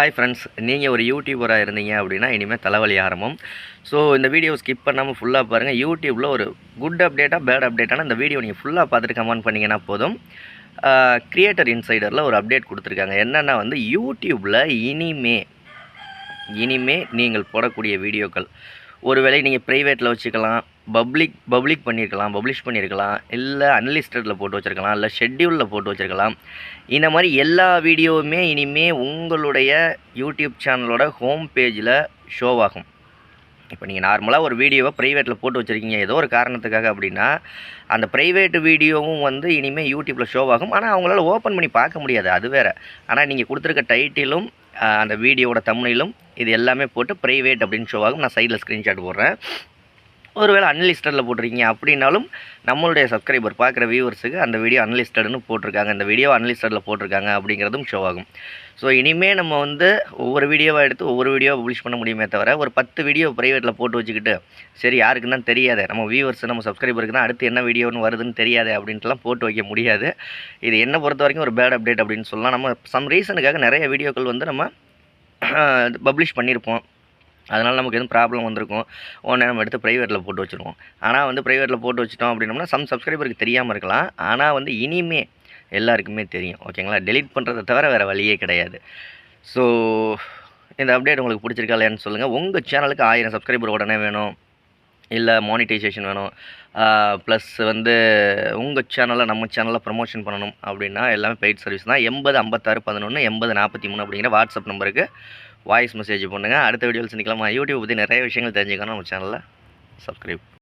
Hi friends நீங்கள் ஒரு யூடியூபராக இருந்தீங்க அப்படின்னா இனிமேல் தலைவலி ஆரம்பம். ஸோ இந்த வீடியோ ஸ்கிப் பண்ணாமல் ஃபுல்லாக பாருங்கள் யூடியூப்பில் ஒரு குட் அப்டேட்டாக பேட் அப்டேட்டான இந்த வீடியோ நீங்கள் ஃபுல்லாக பார்த்துட்டு கமெண்ட் பண்ணிங்கன்னா போதும். க்ரியேட்டர் இன்சைடரில் ஒரு அப்டேட் கொடுத்துருக்காங்க. என்னென்னா வந்து யூடியூப்பில் இனிமே இனிமே நீங்கள் போடக்கூடிய வீடியோக்கள் ஒருவேளை நீங்கள் ப்ரைவேட்டில் வச்சுக்கலாம் பப்ளிக் பப்ளிக் பண்ணியிருக்கலாம் பப்ளிஷ் பண்ணியிருக்கலாம் இல்லை அன்லிஸ்டடில் போட்டு வச்சுருக்கலாம் இல்லை ஷெட்யூலில் போட்டு வச்சுருக்கலாம். இந்த மாதிரி எல்லா வீடியோவுமே இனிமே உங்களுடைய யூடியூப் சேனலோட ஹோம் பேஜில் ஷோவாகும் இப்போ நீங்கள் நார்மலாக ஒரு வீடியோவை ப்ரைவேட்டில் போட்டு வச்சுருக்கீங்க ஏதோ ஒரு காரணத்துக்காக அப்படின்னா அந்த ப்ரைவேட் வீடியோவும் வந்து இனிமேல் யூடியூப்பில் ஷோவாகும் ஆனால் அவங்களால ஓப்பன் பண்ணி பார்க்க முடியாது அது வேறு. ஆனால் நீங்கள் கொடுத்துருக்க டைட்டிலும் அந்த வீடியோவோட தமிழிலும் இது எல்லாமே போட்டு ப்ரைவேட் அப்படின்னு ஷோ ஆகும். நான் சைடில் ஸ்க்ரீன்ஷாட் போடுறேன். ஒருவேளை அன்லிஸ்டடில் போட்டிருக்கீங்க அப்படின்னாலும் நம்மளுடைய சப்ஸ்கிரைபர் பார்க்குற வியூவர்ஸுக்கு அந்த வீடியோ அன்லிஸ்டட்னு போட்டிருக்காங்க. இந்த வீடியோ அன்லிஸ்டடில் போட்டிருக்காங்க அப்படிங்கிறதும் ஷோ ஆகும். ஸோ இனிமேல் நம்ம வந்து ஒவ்வொரு வீடியோவாக எடுத்து ஒவ்வொரு வீடியோ பப்ளிஷ் பண்ண முடியுமே தவிர ஒரு பத்து வீடியோ ப்ரைவேட்டில் போட்டு வச்சுக்கிட்டு சரி யாருக்குன்னு தான் தெரியாது நம்ம வியூவர்ஸ் நம்ம சப்ஸ்கிரைபருக்கு தான் அடுத்து என்ன வீடியோன்னு வருதுன்னு தெரியாது அப்படின்ட்டுலாம் போட்டு வைக்க முடியாது. இது என்ன பொறுத்த வரைக்கும் ஒரு பேட் அப்டேட் அப்படின்னு சொல்லலாம். நம்ம சம் ரீசனுக்காக நிறைய வீடியோக்கள் வந்து நம்ம பப்ளிஷ் பண்ணியிருப்போம். அதனால் நமக்கு எதுவும் ப்ராப்ளம் வந்திருக்கும். உடனே நம்ம எடுத்து ப்ரைவேட்டில் போட்டு வச்சுருவோம். ஆனால் வந்து ப்ரைவேட்டில் போட்டு வச்சிட்டோம் அப்படின்னோம்னா சம் சப்ஸ்கிரைபருக்கு தெரியாமல் இருக்கலாம். ஆனால் வந்து இனிமே எல்லாருக்குமே தெரியும். ஓகேங்களா டெலீட் பண்ணுறதை தவிர வேறு வழியே கிடையாது. ஸோ இந்த அப்டேட் உங்களுக்கு பிடிச்சிருக்கா இல்லையான்னு சொல்லுங்கள் உங்கள் சேனலுக்கு ஆயிரம் சப்ஸ்கிரைபர் உடனே வேணும். இல்லை மானிட்டைசேஷன் வேணும். ப்ளஸ் வந்து உங்கள் சேனலில் நம்ம சேனலில் ப்ரமோஷன் பண்ணணும் அப்படின்னா எல்லாமே பெய்ட் சர்வீஸ் தான். எண்பது ஐம்பத்தாறு பதினொன்று எண்பது நாற்பத்தி மூணு அப்படிங்கிற வாட்ஸ்அப் நம்பருக்கு வாய்ஸ் மெசேஜ் பண்ணுங்கள் அடுத்த வீடியோவில் சந்திக்கலாமா. யூடியூப் பற்றி நிறைய விஷயங்கள் தெரிஞ்சுக்கணும் நம்ம சேனலில். சப்ஸ்கிரைப்.